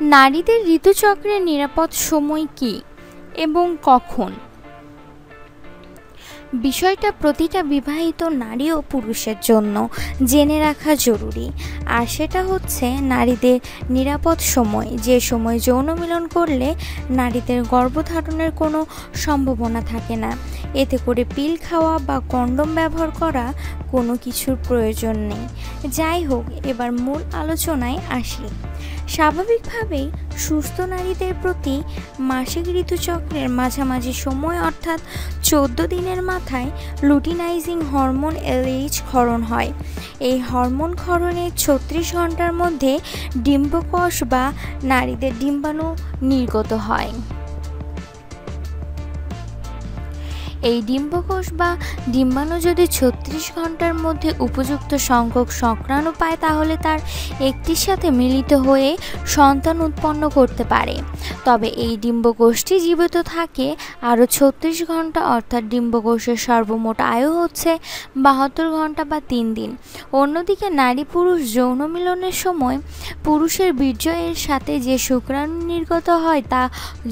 নারীদের ঋতুচক্রের নিরাপদ সময় কি এবং কখন? বিষয়টা প্রতিটা বিবাহিত নারী ও পুরুষের জন্য জেনে রাখা জরুরি। আর সেটা হচ্ছে নারীদের নিরাপদ সময়, যে সময় যৌন মিলন করলে নারীদের গর্ভধারণের কোনো সম্ভাবনা থাকে না। এতে করে পিল খাওয়া বা কন্ডম ব্যবহার করা কোনো কিছুর প্রয়োজন নেই। যাই হোক, এবার মূল আলোচনায় আসি। স্বাভাবিকভাবেই সুস্থ নারীদের প্রতি মাসিক ঋতুচক্রের মাঝামাঝি সময় অর্থাৎ চোদ্দ দিনের মাথায় লুটিনাইজিং হরমোন এলএইচ ক্ষরণ হয়। এই হরমোন ক্ষরণের ছত্রিশ ঘণ্টার মধ্যে ডিম্বকোষ বা নারীদের ডিম্বাণু নির্গত হয়। এই ডিম্বকোষ বা ডিম্বাণু যদি ছত্রিশ ঘণ্টার মধ্যে উপযুক্ত সংখ্যক সংক্রাণু পায়, তাহলে তার একটির সাথে মিলিত হয়ে সন্তান উৎপন্ন করতে পারে। তবে এই ডিম্বকোষটি জীবিত থাকে আরও ছত্রিশ ঘণ্টা, অর্থাৎ ডিম্বকোষের সর্বমোট আয়ু হচ্ছে বাহাত্তর ঘণ্টা বা তিন দিন। অন্যদিকে নারী পুরুষ যৌন মিলনের সময় পুরুষের বীর্য এর সাথে যে শুক্রাণু নির্গত হয়, তা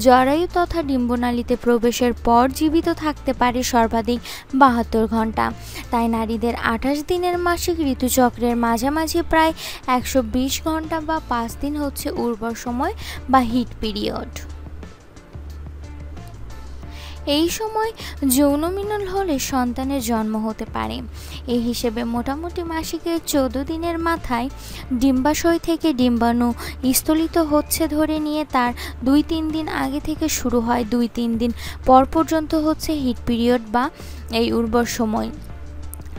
জরায়ু তথা ডিম্বনালীতে প্রবেশের পর জীবিত থাকতে পারে সর্বাধিক বাহাত্তর ঘণ্টা। তাই নারীদের আঠাশ দিনের মাসিক ঋতুচক্রের মাঝামাঝি প্রায় একশো বিশ ঘণ্টা বা পাঁচ দিন হচ্ছে উর্বর সময় বা হিট পিরিয়ড। এই সময় যৌন মিলন হলে সন্তানের জন্ম হতে পারে। এই হিসেবে মোটামুটি মাসিকের চোদ্দ দিনের মাথায় ডিম্বাশয় থেকে ডিম্বাণু স্থলিত হচ্ছে ধরে নিয়ে তার দুই তিন দিন আগে থেকে শুরু হয়। দুই তিন দিন পর পর্যন্ত হচ্ছে হিট পিরিয়ড বা এই উর্বর সময়।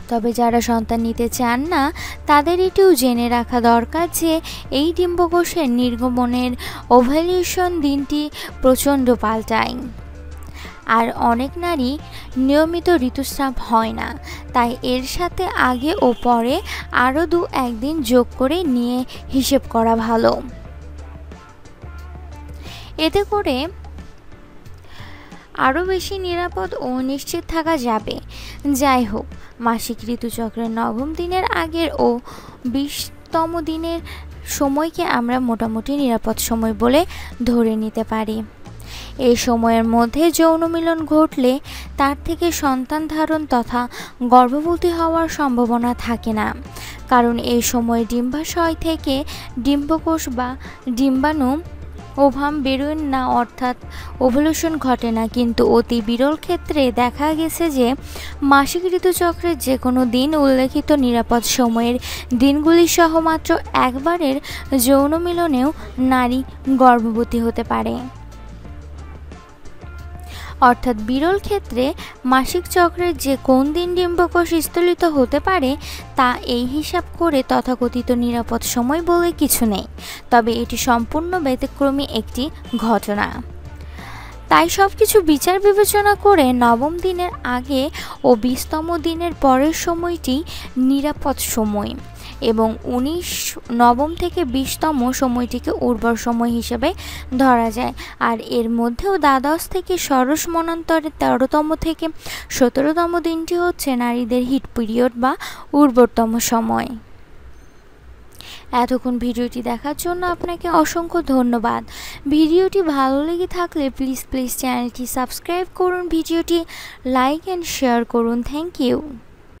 তবে যারা সন্তান নিতে চান না, তাদের এটিও জেনে রাখা দরকার যে এই ডিম্বকোষের নির্গমনের ওভ্যালিউশন দিনটি প্রচণ্ড পাল্টায়। আর অনেক নারী নিয়মিত ঋতুস্রাব হয় না। তাই এর সাথে আগে ও পরে আরও দু একদিন যোগ করে নিয়ে হিসেব করা ভালো। এতে করে আরও বেশি নিরাপদ ও নিশ্চিত থাকা যাবে। যাই হোক, মাসিক ঋতুচক্রের নবম দিনের আগের ও বিশতম দিনের সময়কে আমরা মোটামুটি নিরাপদ সময় বলে ধরে নিতে পারি। এই সময়ের মধ্যে যৌন মিলন ঘটলে তার থেকে সন্তান ধারণ তথা গর্ভবতী হওয়ার সম্ভাবনা থাকে না। কারণ এই সময় ডিম্বাশয় থেকে ডিম্বকোষ বা ডিম্বাণু ওভাম বেরোয় না, অর্থাৎ ওভলিউশন ঘটে না। কিন্তু অতি বিরল ক্ষেত্রে দেখা গেছে যে মাসিক ঋতুচক্রের যে কোনো দিন উল্লেখিত নিরাপদ সময়ের দিনগুলি সহ মাত্র একবারের যৌন মিলনেও নারী গর্ভবতী হতে পারে। অর্থাৎ বিরল ক্ষেত্রে মাসিক চক্রের যে কোন দিন ডিম্বকোষ স্থলিত হতে পারে, তা এই হিসাব করে তথাকথিত নিরাপদ সময় বলে কিছু নেই। তবে এটি সম্পূর্ণ ব্যতিক্রমী একটি ঘটনা। তাই সব কিছু বিচার বিবেচনা করে নবম দিনের আগে ও বিশতম দিনের পরের সময়টি নিরাপদ সময়। এবং উনিশ নবম থেকে বিশতম সময়টিকে উর্বর সময় হিসেবে ধরা যায়। আর এর মধ্যেও দ্বাদশ থেকে ষোড়শ মনান্তরে তেরোতম থেকে সতেরোতম দিনটি হচ্ছে নারীদের হিট পিরিয়ড বা উর্বরতম সময়। এতক্ষণ ভিডিওটি দেখার জন্য আপনাকে অসংখ্য ধন্যবাদ। ভিডিওটি ভালো লেগে থাকলে প্লিজ প্লিজ চ্যানেলটি সাবস্ক্রাইব করুন, ভিডিওটি লাইক অ্যান্ড শেয়ার করুন। Thank you.